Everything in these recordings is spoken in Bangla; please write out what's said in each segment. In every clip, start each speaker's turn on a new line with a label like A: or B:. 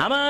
A: আমার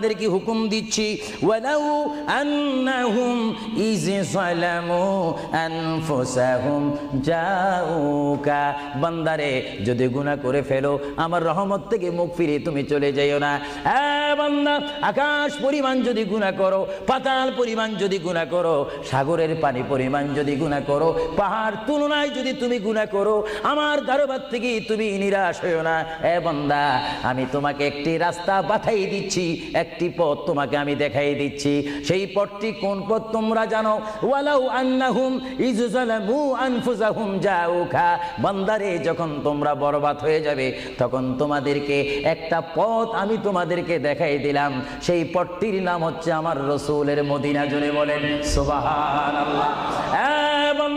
A: তোমাদেরকে হুকুম দিচ্ছি বান্দারে, যদি গুনাহ করে ফেলো, আমার রহমত থেকে মুখ ফিরে তুমি চলে যাইও না। আকাশ পরিমাণ যদি গুনাহ করো, পাতাল পরিমাণ যদি গুনাহ করো, সাগরের পানি পরিমাণ যদি গুনাহ করো, পাহাড় তুলনায় যদি তুমি গুনাহ করো, আমার দরবার থেকে তুমি নিরাশ হইও না। এ বান্দা, আমি তোমাকে একটি রাস্তা বাতাই দিচ্ছি একটি পথ তোমাকে আমি দেখাই দিচ্ছি। সেই পথটি কোন পথ তোমরা জানো? বান্দারে, যখন তোমরা বরবাদ হয়ে যাবে, তখন তোমাদেরকে একটা পথ আমি তোমাদেরকে দেখাই দিলাম। সেই পথটির নাম হচ্ছে আমার রসুলের মদিনা জুড়ে বলেন এ